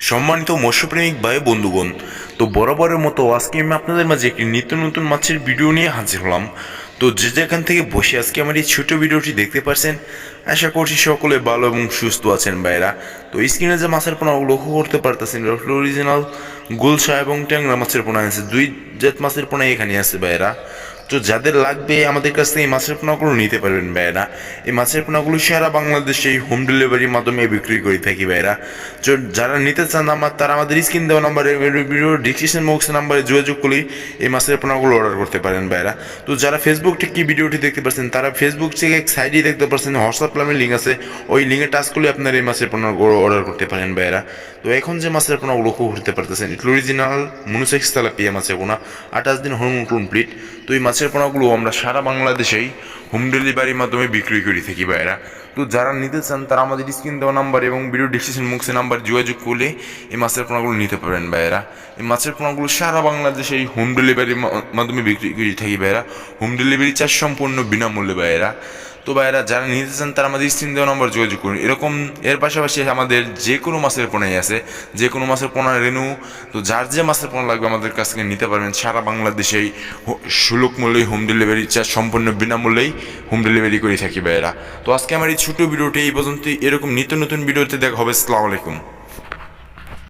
সম্মানিত মৎস্যপ্রেমিক ভাই বন্ধুগণ, তো বরাবরের মতো আজকে আমি আপনাদের মাঝে একটি নিত্য নতুন মাছের ভিডিও নিয়ে হাজির হলাম। তো যে যেখান থেকে বসে আজকে আমার এই ছোটো ভিডিওটি দেখতে পারছেন, আশা করছি সকলে ভালো এবং সুস্থ আছেন ভাইরা। তো স্ক্রিনে যে মাছের পোনা, লক্ষ্য করতে পারতেছেন অরিজিনাল গুলশা এবং ট্যাংরা মাছের পোনা আছে দুই জাত মাছের পোনা এখানে আছে ভাইরা। তো যাদের লাগবে আমাদের কাছ থেকে এই মাছের পোনাগুলো নিতে পারবেন ভাইরা এই মাছের পোনাগুলো সারা বাংলাদেশে হোম ডেলিভারির মাধ্যমে বিক্রি করে থাকি ভাইরা তো যারা নিতে চান আমার, তারা আমাদের স্ক্রিন দেওয়া নাম্বারে ভিডিও ডিসক্রিপশন বক্স নাম্বারে যোগাযোগ করলেই এই মাছের পোনাগুলো অর্ডার করতে পারেন ভাইরা তো যারা ফেসবুক থেকে ভিডিওটি দেখতে পাচ্ছেন তারা ফেসবুক থেকে এক সাইডে দেখতে পাচ্ছেন হোয়াটসঅ্যাপ নামে লিঙ্ক আছে। ওই লিঙ্কে টাচ করলে আপনার এই মাছের পোনাগুলো অর্ডার করতে পারেন ভাইরা তো এখন যে মাছের পোনাগুলো খুব করতে পারতেছেন, এটা অরিজিনাল মনুসেক্স তেলাপিয়া মাছের পোনা, আঠাশ দিন হোম কমপ্লিট তো এই মাছের পোনাগুলো আমরা সারা বাংলাদেশেই হোম ডেলিভারির মাধ্যমে বিক্রি করে থাকি ভাইরা তো যারা নিতে চান, তারা আমাদের স্ক্রিন দেওয়া নাম্বার এবং ভিডিও ডিসক্রিপশন বক্সে নাম্বার যোগাযোগ করলে এই মাছের পোনাগুলো নিতে পারেন ভাইরা এই মাছের পোনাগুলো সারা বাংলাদেশে এই হোম ডেলিভারির মাধ্যমে বিক্রি করে থাকি ভাইরা হোম ডেলিভারি চার্জ সম্পূর্ণ বিনামূল্যে ভাইরা তো ভাইরা যারা নিতে চান তারা আমাদের স্ক্রিন দেওয়া নম্বর যোগাযোগ করুন। এরকম, এর পাশাপাশি আমাদের যে কোনো মাছের পোনাই আছে যে কোনো মাছের পোনা রেনু, তো যার যে মাসের পোনা লাগবে আমাদের কাছ থেকে নিতে পারবেন। সারা বাংলাদেশেই সুলভ মূল্যেই হোম ডেলিভারি চার্জ সম্পূর্ণ বিনামূল্যেই হোম ডেলিভারি করে থাকি ভাইরা তো আজকে আমার এই ছোটো ভিডিওটি এই পর্যন্ত এরকম নিত্য নতুন ভিডিওতে দেখা হবে। আলাইকুম।